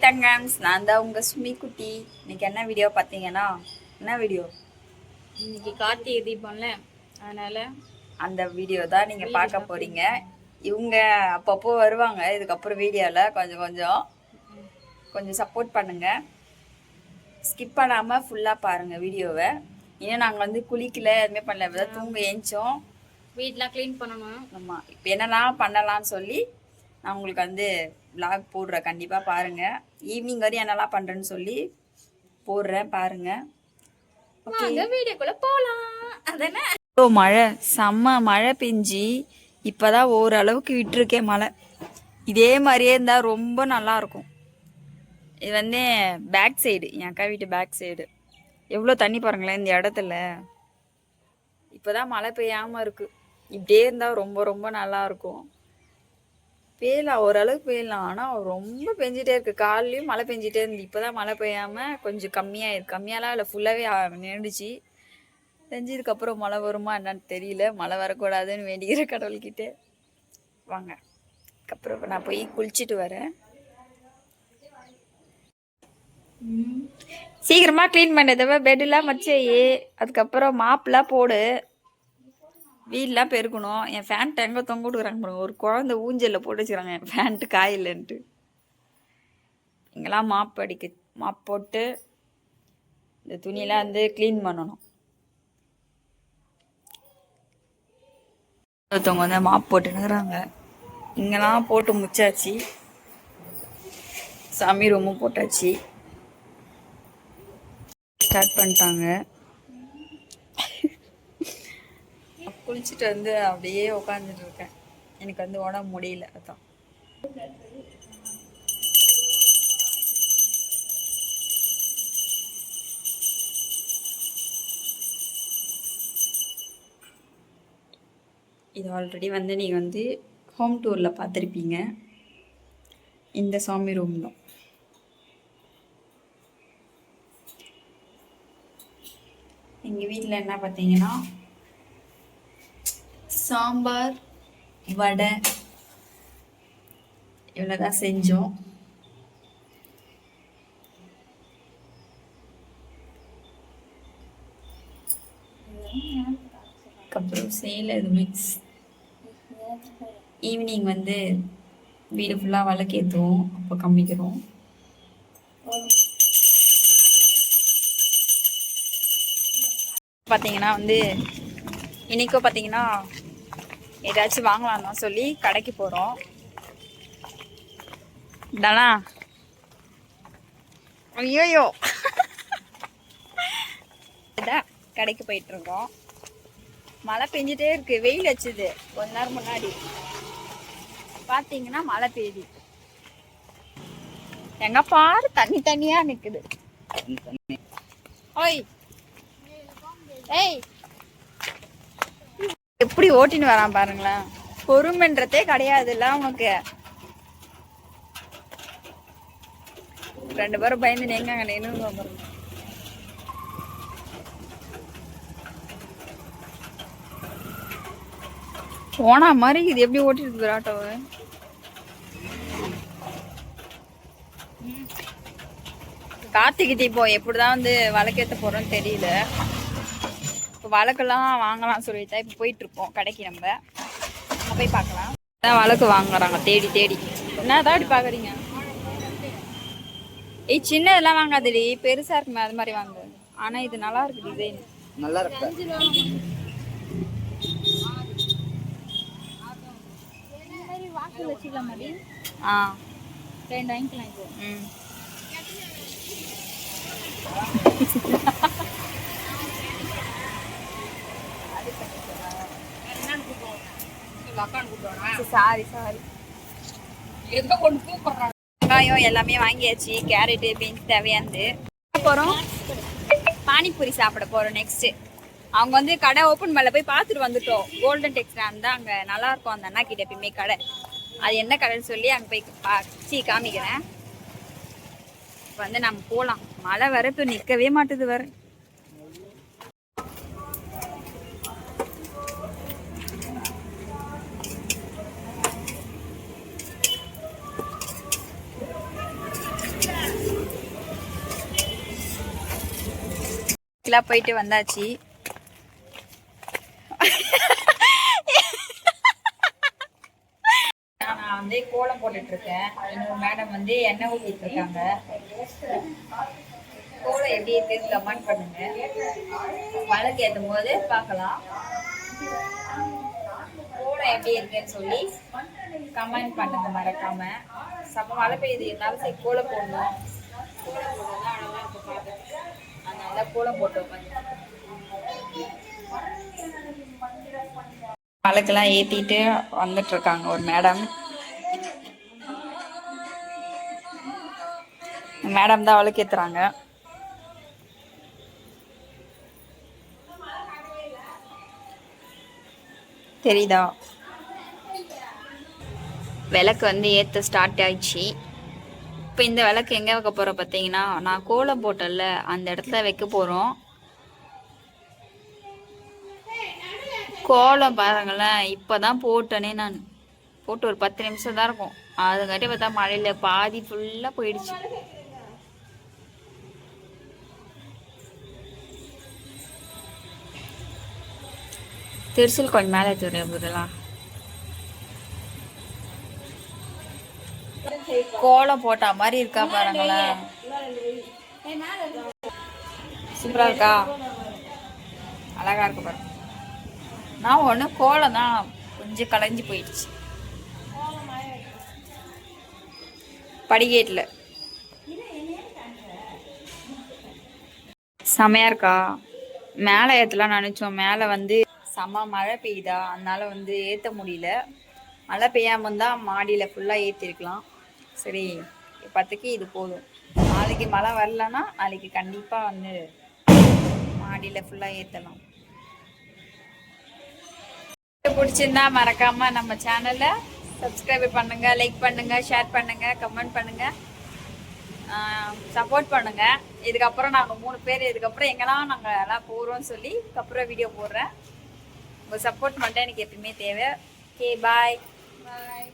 தங்கம்ஸ் நான் தான் உங்க சுமி குட்டி. இன்னைக்கு என்ன வீடியோ பார்த்தீங்கன்னா? என்ன வீடியோ இன்னைக்கு கார்த்திகை தீபம்ல. அதனால அந்த வீடியோ தான் நீங்க பார்க்க போறீங்க. இவங்க அப்பப்போ வருவாங்க. இதுக்கப்புறம் வீடியோல கொஞ்சம் கொஞ்சம். கொஞ்சம் சப்போர்ட் பண்ணுங்க. ஸ்கிப் பண்ணாம ஃபுல்லா பாருங்க வீடியோவை இன்னும் நாங்கள் வந்து குளிக்கல எதுவுமே பண்ணல. தூங்க ஏஞ்சோம். வீட்லாம் க்ளீன் பண்ணணும். ஆமா. இப்போ என்னெல்லாம் பண்ணலாம்னு சொல்லி நான் உங்களுக்கு வந்து vlog போடுறேன். கண்டிப்பா பாருங்க. ஈவினிங் வரையும் என்னெல்லாம் பண்றேன்னு சொல்லி போடுறேன் பாருங்க. வாங்க வீடியோக்குள்ள போலாம். அதானே? ஓ மழை. செம்ம மழை பெஞ்சி இப்போதான் ஓரளவுக்கு விட்டுருக்கேன் மழை. இதே மாதிரியே இருந்தால் ரொம்ப நல்லா இருக்கும். இது வந்து பேக் சைடு என் அக்கா வீட்டு பேக் சைடு எவ்வளோ தண்ணி பாருங்களேன் இந்த இடத்துல. இப்போதான் மழை பெய்யாமல் இருக்கு. இப்படியே இருந்தால் ரொம்ப ரொம்ப நல்லா இருக்கும். பெய்யலாம் ஓரளவுக்கு பெய்யலாம் ஆனால் ரொம்ப பெஞ்சிட்டே இருக்குது காலையும் மழை பெஞ்சிட்டே இருந்து இப்போதான் மழை பெய்யாமல் கொஞ்சம் கம்மியாக இருக்குது கம்மியாலாம் இல்லை ஃபுல்லாகவே நின்றுச்சு செஞ்சதுக்கப்புறம் மழை வருமா என்னன்னு தெரியல. மழை வரக்கூடாதுன்னு வேண்டிக்கிற கடவுள்கிட்ட. வாங்க. அதுக்கப்புறம் நான் போய் குளிச்சுட்டு வரேன். சீக்கிரமாக க்ளீன் பண்ணதவ பெட்டெல்லாம் மச்சையே அதுக்கப்புறம் மாப்பெலாம் போடு. வீடெலாம் பெருக்கணும். என் ஃபேண்ட் எங்கே தொங்க விட்டுக்கிறாங்க பாருங்க. ஒரு குழந்தை ஊஞ்சலில் போட்டு வச்சுக்கிறாங்க. என் ஃபேண்ட்டு காயில்ன்ட்டு இங்கெல்லாம் மாப் அடிக்க மாப் போட்டு இந்த துணியெல்லாம் வந்து க்ளீன் பண்ணணும். ஒருத்தவங்க வந்து மாப் போட்டுனுக்குறாங்க இங்கெல்லாம் போட்டு முச்சாச்சு சாமி ரூமும் போட்டாச்சு. ஸ்டார்ட் பண்ணிட்டாங்க. குளிச்சுட்டு வந்து அப்படியே உட்காந்துட்டு இருக்கேன். எனக்கு வந்து உடம்பு முடியல அதான். இது ஆல்ரெடி வந்து நீங்கள் வந்து ஹோம் டூரில் பார்த்துருப்பீங்க. இந்த சாமி ரூம் தான். எங்கள் வீட்டில் என்ன பார்த்தீங்கன்னா சாம்பார் வடை இவ்வளோதான் செஞ்சோம். அதுக்கப்புறம் செய்யலை மிக்ஸ் ஈவினிங் வந்து வீடு ஃபுல்லாக விளக்கேற்றுவோம் அப்போ கம்மிக்கிறோம் பார்த்தீங்கன்னா வந்து இன்றைக்கும் பார்த்தீங்கன்னா ஏதாச்சும் வாங்கலாம் தான் சொல்லி கடைக்கு போகிறோம் தானா? ஐயோயோ. இதான் கடைக்கு போயிட்டு இருக்கோம். மழை பெஞ்சிட்டே இருக்கு. வெயில் வச்சுது கொஞ்ச நேரம் முன்னாடி. பார்த்தீங்கன்னா மழை பெய்யுது. எங்க பாரு தண்ணி தண்ணியா நிக்குது. ஓய். ஏய். எப்படி ஓட்டின்னு வரான் பாருங்களேன். பொறுமைன்றதே கிடையாதுல்ல உனக்கு. ரெண்டு பேரும் பயந்து நீங்க அங்க நின்று போனா மாதிரி இது எப்படி ஓட்டிட்டு இருக்கு ஆட்டோவை கார்த்திகை தீபம் எப்படிதான் வந்து வழக்கேற்ற போறோம்னு தெரியல. வழக்கெல்லாம் வாங்கலாம் சொல்லிட்டு இப்போ போயிட்டு இருக்கோம் கடைக்கு நம்ம. அங்க போய் பார்க்கலாம். அதான் வழக்கு வாங்குறாங்க தேடி தேடி. என்ன தான் அப்படி பார்க்குறீங்க ஏய் சின்னதெல்லாம் வாங்காதடி பெருசா இருக்குமே அது மாதிரி வாங்கு. ஆனா இது நல்லா இருக்கு டிசைன் நல்லா இருக்கு. ஆ. ரெண்டு வாங்கிக்கலாம் ம். சாரி சாரி வெங்காயம் எல்லாமே வாங்கியாச்சு கேரட்டு பீன்ஸ் தேவையானது. போகிறோம் பானிபூரி சாப்பிட போகிறோம் நெக்ஸ்ட்டு அவங்க வந்து கடை ஓப்பன் பண்ணல போய் பார்த்துட்டு வந்துட்டோம். கோல்டன் டெக்ஸ்டான் தான் அங்கே நல்லா இருக்கும் அந்த அண்ணா கிட்ட எப்பயுமே கடை. அது என்ன கடைன்னு சொல்லி அங்கே போய் பாச்சி காமிக்கிறேன். இப்போ வந்து நம்ம போகலாம் மழை வர இப்போ நிற்கவே மாட்டுது வர கடைக்கெல்லாம் போயிட்டு வந்தாச்சு. நான் வந்து கோலம் போட்டுட்டு இருக்கேன் இன்னொரு மேடம் வந்து எண்ணெய் ஊற்றிட்டு இருக்காங்க கோலம் எப்படி இருக்குன்னு கமெண்ட் பண்ணுங்க. வழக்கு ஏற்றும் போது பார்க்கலாம். கோலம் எப்படி இருக்குன்னு சொல்லி கமெண்ட் பண்ணுங்க மறக்காம. சப்ப மழை பெய்யுது. இருந்தாலும் சரி கோலம் போடணும். கோலம் போடணும் அழகாக இருக்கும் பார்க்கறதுக்கு. அதனால கோலம் போட்டு உட்காந்து வழக்கெல்லாம் ஏத்திட்டு வந்துட்டு இருக்காங்க ஒரு மேடம். மேடம் தான் வழக்கு ஏத்துறாங்க. தெரியுதா? விளக்கு வந்து ஏற்ற ஸ்டார்ட் ஆயிடுச்சு. இப்போ இந்த விளக்கு எங்கே வைக்க போகிறோம் பார்த்தீங்கன்னா நான் கோலம் போட்டேன்ல அந்த இடத்துல வைக்க போகிறோம் கோலம் பாருங்களேன் இப்போ தான் போட்டேனே நான். போட்டு ஒரு பத்து நிமிஷம் தான் இருக்கும். அதுங்காட்டி பார்த்தா மழையில் பாதி ஃபுல்லாக போயிடுச்சு. திருச்சில் கொஞ்சம் மேலே தெரியும் போதெல்லாம் கோலம் போட்டா மாதிரி இருக்கா பாருங்களேன். சூப்பரா இருக்கா? அழகா இருக்கு பாருங்க நான் ஒண்ணு கோலம் தான் கொஞ்சம் கலைஞ்சு போயிடுச்சு. படிகேட்டில் செமையா இருக்கா? மேலே ஏற்றலாம் நினச்சோம். மேலே வந்து செம்ம மழை பெய்யுதா? அதனால வந்து ஏற்ற முடியல. மழை பெய்யாம இருந்தால் மாடியில் ஃபுல்லாக ஏற்றிருக்கலாம் சரி இப்போதைக்கு இது போதும். நாளைக்கு மழை வரலன்னா நாளைக்கு கண்டிப்பாக வந்து மாடியில் ஃபுல்லாக ஏற்றலாம் பிடிச்சிருந்தா மறக்காம நம்ம சேனலை சப்ஸ்கிரைப் பண்ணுங்க லைக் பண்ணுங்க ஷேர் பண்ணுங்க கமெண்ட் பண்ணுங்க. சப்போர்ட் பண்ணுங்க. இதுக்கப்புறம் நாங்கள் மூணு பேர் இதுக்கப்புறம் எங்கெல்லாம் நாங்கள் எல்லாம் போகிறோம்னு சொல்லி இதுக்கப்புறம் வீடியோ போடுறேன். உங்கள் சப்போர்ட் மட்டும் எனக்கு எப்பயுமே தேவை. ஓகே பாய் பாய்